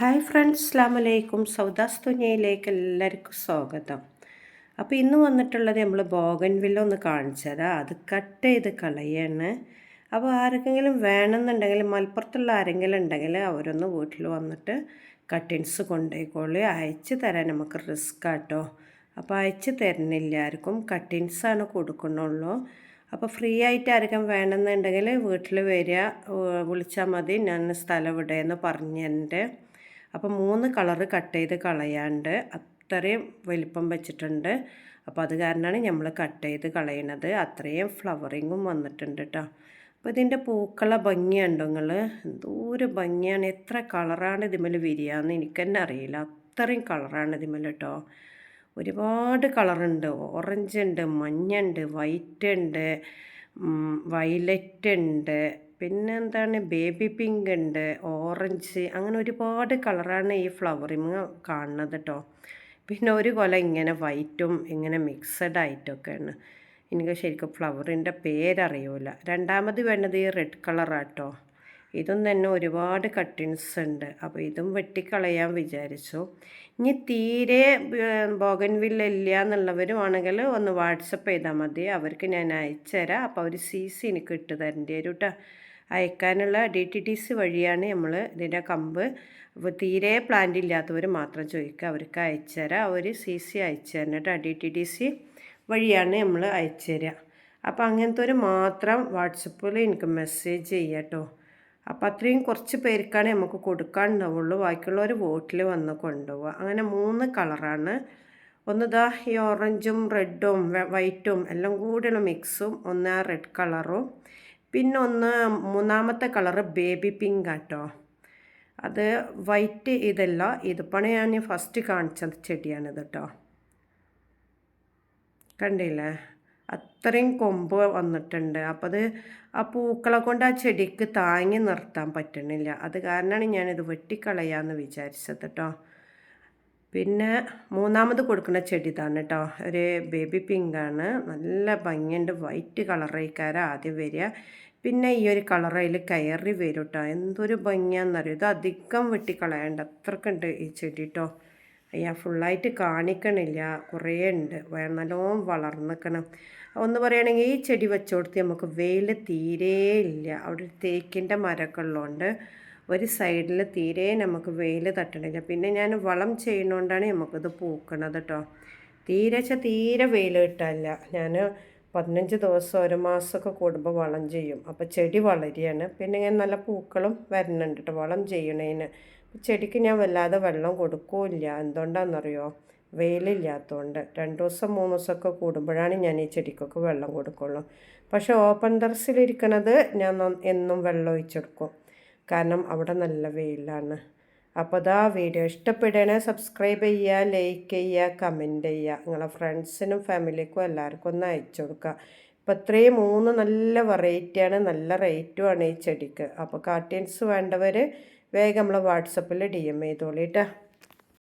Hi friends അസ്ലാം വലൈക്കും സൗദാസ് തുനിയയിലേക്ക് എല്ലാവർക്കും സ്വാഗതം. അപ്പോൾ ഇന്ന് വന്നിട്ടുള്ളത് നമ്മൾ ബോഗൻവില്ല ഒന്ന് കാണിച്ചതാ. അത് കട്ട് ചെയ്ത് കളയാണ്. അപ്പോൾ ആർക്കെങ്കിലും വേണമെന്നുണ്ടെങ്കിൽ മലപ്പുറത്തുള്ള ആരെങ്കിലും ഉണ്ടെങ്കിൽ അവരൊന്ന് വീട്ടിൽ വന്നിട്ട് കട്ടിങ്സ് കൊണ്ടുപോയിക്കോളി. അയച്ച് തരാൻ നമുക്ക് റിസ്ക് ആട്ടോ. അപ്പോൾ അയച്ചു തരുന്നില്ല. ആർക്കും കട്ടിങ്സാണ് കൊടുക്കണുള്ളൂ. അപ്പോൾ ഫ്രീ ആയിട്ട് ആർക്കും വേണമെന്നുണ്ടെങ്കിൽ വീട്ടിൽ വരിക. വിളിച്ചാൽ മതി. ഞാൻ സ്ഥലം ഇവിടെയെന്ന് പറഞ്ഞെന്റെ അപ്പോൾ മൂന്ന് കളറ് കട്ട് ചെയ്ത് കളയാണ്ട് അത്രയും വലിപ്പം വെച്ചിട്ടുണ്ട്. അപ്പോൾ അത് കാരണമാണ് നമ്മൾ കട്ട് ചെയ്ത് കളയണത്. അത്രയും ഫ്ലവറിങ്ങും വന്നിട്ടുണ്ട് കേട്ടോ അപ്പോൾ ഇതിന്റെ പൂക്കള ഭംഗിയുണ്ടോ നിങ്ങൾ എന്തോരു ഭംഗിയാണ്. എത്ര കളറാണ് ഇതിമേൽ വിരിയാന്ന് എനിക്ക് തന്നെ അറിയില്ല. അത്രയും കളറാണ് ഇതിമേൽ കേട്ടോ ഒരുപാട് കളറുണ്ട്. ഓറഞ്ച് ഉണ്ട് മഞ്ഞുണ്ട് വൈറ്റ് ഉണ്ട് വയലറ്റ് ഉണ്ട് പിന്നെ എന്താണ് ബേബി പിങ്ക് ഉണ്ട് ഓറഞ്ച് അങ്ങനെ ഒരുപാട് കളറാണ് ഈ ഫ്ലവറിങ് കാണുന്നത് കേട്ടോ പിന്നെ ഒരു കൊല ഇങ്ങനെ വൈറ്റും ഇങ്ങനെ മിക്സഡ് ആയിട്ടൊക്കെയാണ് എനിക്ക് ശരിക്കും ഫ്ലവറിന്റെ പേരറിയൂല. രണ്ടാമത് വേണ്ടത് ഈ റെഡ് കളറാട്ടോ ഇതും തന്നെ ഒരുപാട് കട്ടിങ്സ് ഉണ്ട്. അപ്പോൾ ഇതും വെട്ടിക്കളയാൻ വിചാരിച്ചു. ഇനി തീരെ ബോഗൻവില്ല ഇല്ല എന്നുള്ളവരുമാണെങ്കിൽ ഒന്ന് വാട്സപ്പ് ചെയ്താൽ മതി. അവർക്ക് ഞാൻ അയച്ചുതരാം. അപ്പോൾ അവർ സി സി എനിക്ക് ഇട്ട് തരേണ്ടി വരും കേട്ടോ അയക്കാനുള്ള ഡി ടി ടി സി വഴിയാണ് നമ്മൾ ഇതിന്റെ കമ്പ്. അപ്പോൾ തീരെ പ്ലാന്റ് ഇല്ലാത്തവർ മാത്രം ചോദിക്കുക. അവർക്ക് അയച്ചു തരാം അവർ സി സി അയച്ചു കേട്ടോ ഡി ടി ടി സി വഴിയാണ് നമ്മൾ അയച്ചു തരിക അപ്പോൾ അങ്ങനത്തെ ഒരു മാത്രം വാട്സപ്പിൽ എനിക്ക് മെസ്സേജ് ചെയ്യാം കേട്ടോ അപ്പോൾ അത്രയും കുറച്ച് പേർക്കാണ് നമുക്ക് കൊടുക്കാനുണ്ടാവുള്ളൂ. ബാക്കിയുള്ളവർ വോട്ടിൽ വന്ന് കൊണ്ടുപോവുക. അങ്ങനെ മൂന്ന് കളറാണ്. ഒന്ന് ഇതാ ഈ ഓറഞ്ചും റെഡും വൈറ്റും എല്ലാം കൂടിയുള്ള മിക്സും ഒന്ന് ആ റെഡ് കളറും പിന്നെ ഒന്ന് മൂന്നാമത്തെ കളറ് ബേബി പിങ്ക് ആട്ടോ. അത് വൈറ്റ് ഇതല്ല ഇതിപ്പാണ് ഞാൻ ഫസ്റ്റ് കാണിച്ച ചെടിയാണിത് കേട്ടോ കണ്ടില്ലേ? അത്രയും കൊമ്പ് വന്നിട്ടുണ്ട്. അപ്പോൾ അത് ആ പൂക്കളെ കൊണ്ട് ആ ചെടിക്ക് താങ്ങി നിർത്താൻ പറ്റണില്ല. അത് കാരണമാണ് ഞാനിത് വെട്ടിക്കളയാമെന്ന് വിചാരിച്ചത് കേട്ടോ പിന്നെ മൂന്നാമത് കൊടുക്കുന്ന ചെടി ഇതാണ് കേട്ടോ ഒരു ബേബി പിങ്കാണ് നല്ല ഭംഗിയുണ്ട്. വൈറ്റ് കളറേക്കാരം ആദ്യം വരിക. പിന്നെ ഈ ഒരു കളറയിൽ കയറി വരും കേട്ടോ എന്തൊരു ഭംഗിയാണെന്നറിയോ? ഇത് അധികം വെട്ടിക്കളയണ്ട അത്രക്കുണ്ട് ഈ ചെടി കേട്ടോ അയ്യാ ഫുള്ളായിട്ട് കാണിക്കണില്ല. കുറേ ഉണ്ട്. നല്ലോണം വളർന്നിക്കണം ഒന്ന് പറയുകയാണെങ്കിൽ ഈ ചെടി വെച്ചോടുത്ത് നമുക്ക് വെയിൽ തീരെ ഇല്ല. അവിടെ തേക്കിന്റെ മരമൊക്കെ ഉള്ളതുകൊണ്ട് ഒരു സൈഡിൽ തീരെ നമുക്ക് വെയിൽ തട്ടണില്ല. പിന്നെ ഞാൻ വളം ചെയ്യുന്നതുകൊണ്ടാണ് നമുക്കിത് പൂക്കണത് കേട്ടോ തീരെ വെച്ചാൽ തീരെ വെയിൽ കിട്ടാനില്ല. ഞാൻ പതിനഞ്ച് ദിവസം ഒരു മാസമൊക്കെ കൂടുമ്പോൾ വളം ചെയ്യും. അപ്പോൾ ചെടി വളരുകയാണ്. പിന്നെ ഞാൻ നല്ല പൂക്കളും വരുന്നുണ്ട് കേട്ടോ വളം ചെയ്യണതിന് ചെടിക്ക് ഞാൻ വല്ലാതെ വെള്ളം കൊടുക്കില്ല. എന്തുകൊണ്ടാണെന്നറിയോ വെയിലില്ലാത്തതുകൊണ്ട് രണ്ട് ദിവസം മൂന്ന് ദിവസമൊക്കെ കൂടുമ്പോഴാണ് ഞാൻ ഈ ചെടിക്കൊക്കെ വെള്ളം കൊടുക്കുള്ളൂ. പക്ഷേ ഓപ്പൺ ടെറസിലിരിക്കണത് ഞാൻ എന്നും വെള്ളം ഒഴിച്ചെടുക്കും. കാരണം അവിടെ നല്ല വെയിലാണ്. അപ്പോൾ അതാ വീഡിയോ ഇഷ്ടപ്പെടണേ സബ്സ്ക്രൈബ് ചെയ്യുക ലൈക്ക് ചെയ്യുക കമന്റ് ചെയ്യുക. നിങ്ങളെ ഫ്രണ്ട്സിനും ഫാമിലിക്കും എല്ലാവർക്കും ഒന്ന് അയച്ചു കൊടുക്കുക. അപ്പോൾ ഇത്രയും മൂന്ന് നല്ല വെറൈറ്റിയാണ് നല്ല റേറ്റുമാണ് ഈ ചെടിക്ക്. അപ്പോൾ കാർട്ടീൻസ് വേണ്ടവർ വേഗം നമ്മളെ വാട്സപ്പിൽ ഡി എം ചെയ്തോളിട്ടാ